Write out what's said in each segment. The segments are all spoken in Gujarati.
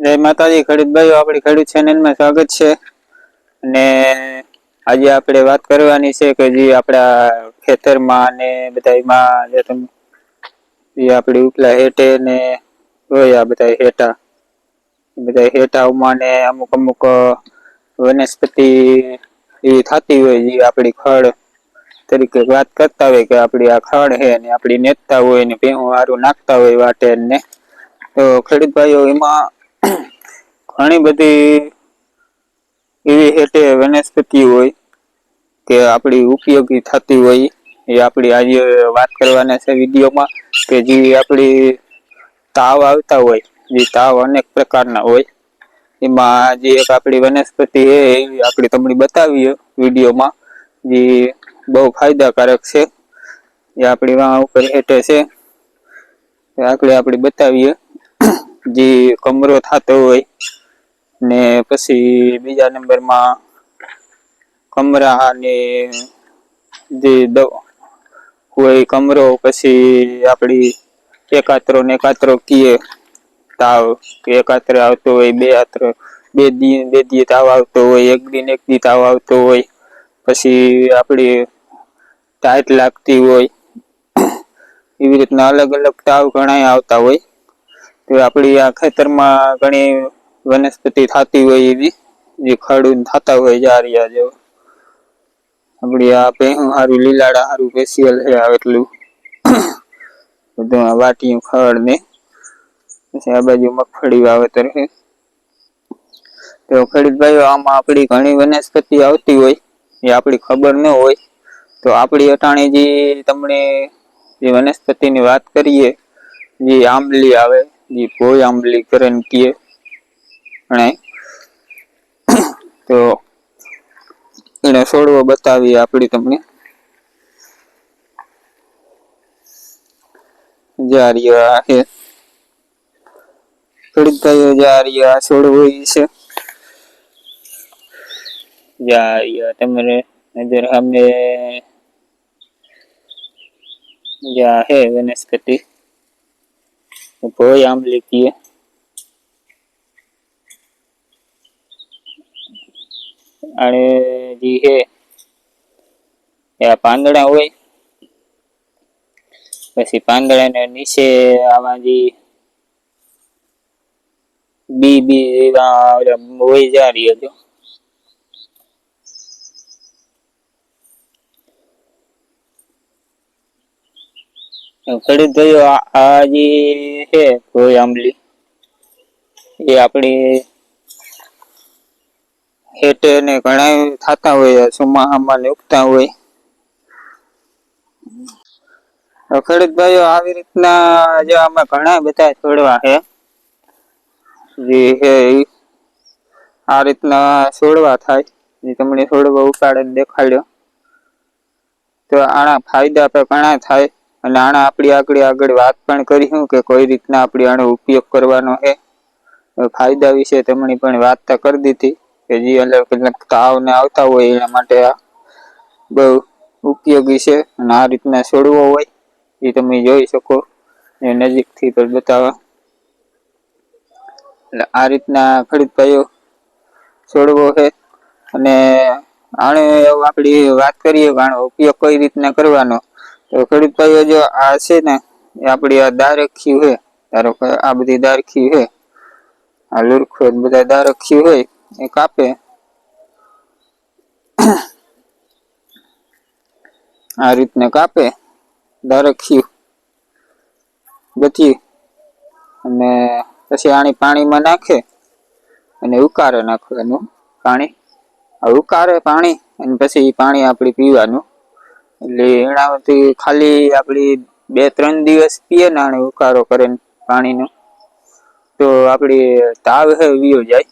જય માતાજી, ખેડૂત ભાઈઓ, આપણી ખેડૂત ચેનલમાં સ્વાગત છે. અને આજે આપણે વાત કરવાની છે કે જે આપણા ખેતરમાં ને બધામાં જે તમે જે આપણી ઉપલા હેટે ને જોયા બધા હેઠા. બધા હેઠાઓમાં ને અમુક અમુક વનસ્પતિ એવી થતી હોય જે આપણી ખડ તરીકે વાત કરતા હોય કે આપણી આ ખડ છે ને આપણી નેતતા હોય ને ભેહું સારું નાખતા હોય વાટે ને તો ખેડૂત ભાઈઓ, એમાં ઘણી બધી એવી હેઠે વનસ્પતિ હોય કે આપણી ઉપયોગી થતી હોય, એ આપણી આજે વાત કરવાના છે વિડીયોમાં, કે જે આપણી તાવ આવતા હોય, જે તાવ અનેક પ્રકારના હોય, એમાં જે એક આપણી વનસ્પતિ છે, એ આપણે તમને બતાવીએ વિડીયોમાં, જે બહુ ફાયદાકારક છે. એ આપણી વાં ઉપર હેઠે છે. આકડે આપણે બતાવીએ. જે કમરો થતો હોય ને પછી બીજા નંબરમાં કમરા ને જે હોય કમરો, પછી આપણી એકાત્રો ને એકાત્રો કીએ તાવ એકાત્રે આવતો હોય, બે આત્ર, બે દી બે દી તાવ આવતો હોય, એક દિન એક દી તાવ આવતો હોય, પછી આપણી ટાઈટ લાગતી હોય. એવી રીતના અલગ અલગ તાવ ઘણા આવતા હોય. તો આપણી આ ખેતરમાં ઘણી વનસ્પતિ થતી હોય એવી, જે ખડું થતા હોય જારિયા જેવો. આપણી આ ભેહું સારું લીલાડા સારું પેશિયલ છે એટલું. બધું આ વાટીયું, ખડ ને, પછી આ બાજુ મગફળી વાવેતર છે. તો ખેડૂત ભાઈઓ, આમાં આપણી ઘણી વનસ્પતિ આવતી હોય, એ આપણી ખબર ન હોય, તો આપણી અટાણી જે તમને જે વનસ્પતિની વાત કરીએ, જે આંબલી આવે જે ભોય આંબલી કે અને તો એને છોડવો બતાવીએ આપણી તમને. જારિયા છે. ખેડૂત ભાઈઓ જારિયા છોડવો છે. જારિયા તમારે નજર સામે. હે વનસ્પતિ. ભોય આંબલી કીએ અને જે છે એ પાંદડા હોય, પછી પાંદડાને નીચે આવા જે બી બી એવા હોય જા રહ્યો ખેડૂત ભાઈઓ આ જે છે, કોઈ આંબલી, એ આપણી હેઠે ને ઘણા થતા હોય ચોમાસામાં ને ઉગતા હોય. ખેડૂત ભાઈઓ આવી રીતના જે આમાં ઘણા બધા છોડવા છે. જે છે આ રીતના છોડવા થાય. જે તમને છોડવા ઉપાડીને દેખાડ્યો. તો આના ફાયદા પણ ઘણા થાય. અને આના આપણી આગળ આગળ વાત પણ કરીશું કે કોઈ રીતના આપણે આનો ઉપયોગ કરવાનો છે. ફાયદા વિશે તમને પણ વાત કરી દીધી કે જે અલગ અલગ તાવને આવતા હોય એના માટે આ બહુ ઉપયોગી છે અને આ રીતના છોડવો હોય એ તમે જોઈ શકો. એ નજીકથી પણ બતાવવા. એટલે આ રીતના ખરીદભાઈઓ ભાઈઓ છોડવો છે અને આણે આપણી વાત કરીએ આનો ઉપયોગ કઈ રીતના કરવાનો. તો ખેડૂત જો આ છે ને, એ આપણી આ દારખ્યું છે ધારો કે આ બધી દારખી છે આ લુરખો બધા દારખ્યું હોય, એ કાપે. આ રીતને કાપે દારખ્યું બધી. અને પછી આની પાણીમાં નાખે, અને ઉકારે નાખવાનું પાણી. આ ઉકારે પાણી, અને પછી પાણી આપણે પીવાનું. એટલે એનાથી ખાલી આપણી બે ત્રણ દિવસ પીએ ને આને ઉકારો કરે પાણીનો. તો આપણી તાવ હે વિયો જાય.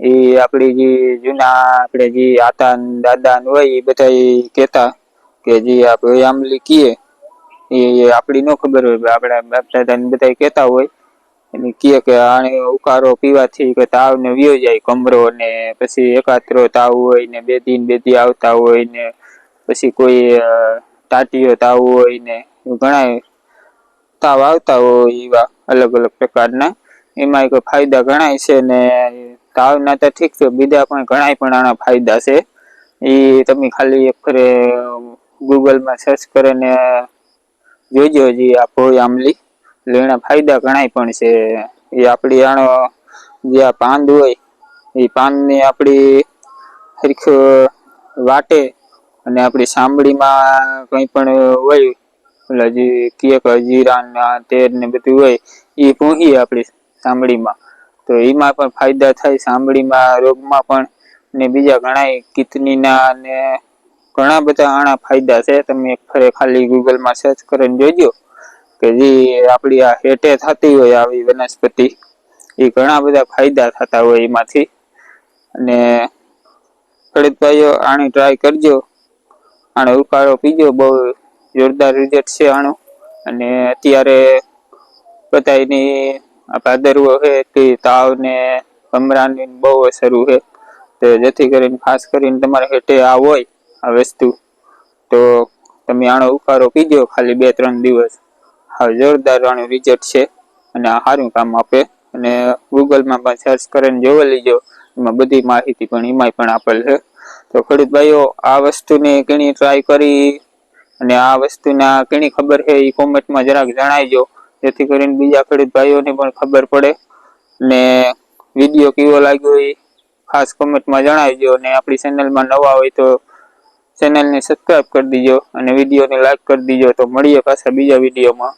એ આપણી જે જૂના આપણે જે આતા દાદા હોય એ બધા કહેતા કે જે આપણે આમલી કીએ, એ આપણી ન ખબર હોય આપણા બાપ દાદા બધા કહેતા હોય. અને કહે કે આને ઉકારો પીવાથી કે તાવ ને વિયો જાય, કમરો ને પછી એકાત્રો તાવ હોય ને બે દિન બે દી આવતા હોય ને પછી કોઈ ટાટીઓ તાવ હોય ને ઘણા તાવ આવતા હોય એવા અલગ અલગ પ્રકારના. એમાં કોઈ ફાયદા ગણાય છે ને તાવના તો ઠીક છે, બીજા પણ ઘણા પણ આના ફાયદા છે. એ તમે ખાલી એક ગૂગલમાં સર્ચ કરીને જોજો જે આ ભોય આમલી એના ફાયદા ઘણા પણ છે. એ આપણી આનો જે આ પાંદ હોય, એ પાનને આપણી સરખો વાટે અને આપણી સાંભળીમાં કંઈ પણ હોય, એટલે જે કેક જીરા ને તેર ને બધું હોય, એ પૂહીએ આપણી સાંભળીમાં. તો એમાં પણ ફાયદા થાય સાંભળીમાં, રોગમાં પણ, ને બીજા ઘણા કિડનીના ને ઘણા બધા આના ફાયદા છે. તમે ફરે ખાલી ગૂગલમાં સર્ચ કરીને જોજો કે જે આપણી આ હેઠે થતી હોય આવી વનસ્પતિ. એ ઘણા બધા ફાયદા થતા હોય એમાંથી. અને ખેડૂત ભાઈઓ ટ્રાય કરજો. આનો ઉકાળો પીજો, બહુ જોરદાર રિઝલ્ટ છે આનો. અને અત્યારે બધા એની ભાદરવો છે તે તાવ ને કમરાની બહુ અસર છે તો જેથી કરીને ખાસ કરીને તમારે હેઠે આ હોય આ વસ્તુ, તો તમે આનો ઉકાળો પીજો ખાલી બે ત્રણ દિવસ. હા, જોરદાર આનું રિઝલ્ટ છે અને આ સારું કામ આપે. અને ગૂગલમાં પણ સર્ચ કરીને જોવા લીજો. એમાં બધી માહિતી પણ, એમાંય પણ આપેલ છે. તો ખેડૂત ભાઈઓ, આ વસ્તુને કેણી ટ્રાય કરી અને આ વસ્તુના કેણી ખબર છે એ કોમેન્ટમાં જરાક જણાવજો જેથી કરીને બીજા ખેડૂત ભાઈઓને પણ ખબર પડે. ને વીડિયો કેવો લાગ્યો એ ખાસ કોમેન્ટમાં જણાવજો અને આપણી ચેનલમાં નવા હોય તો ચેનલને સબસ્ક્રાઈબ કરી દીજો અને વિડીયોને લાઈક કરી દીજો. તો મળીએ પાછા બીજા વિડીયોમાં.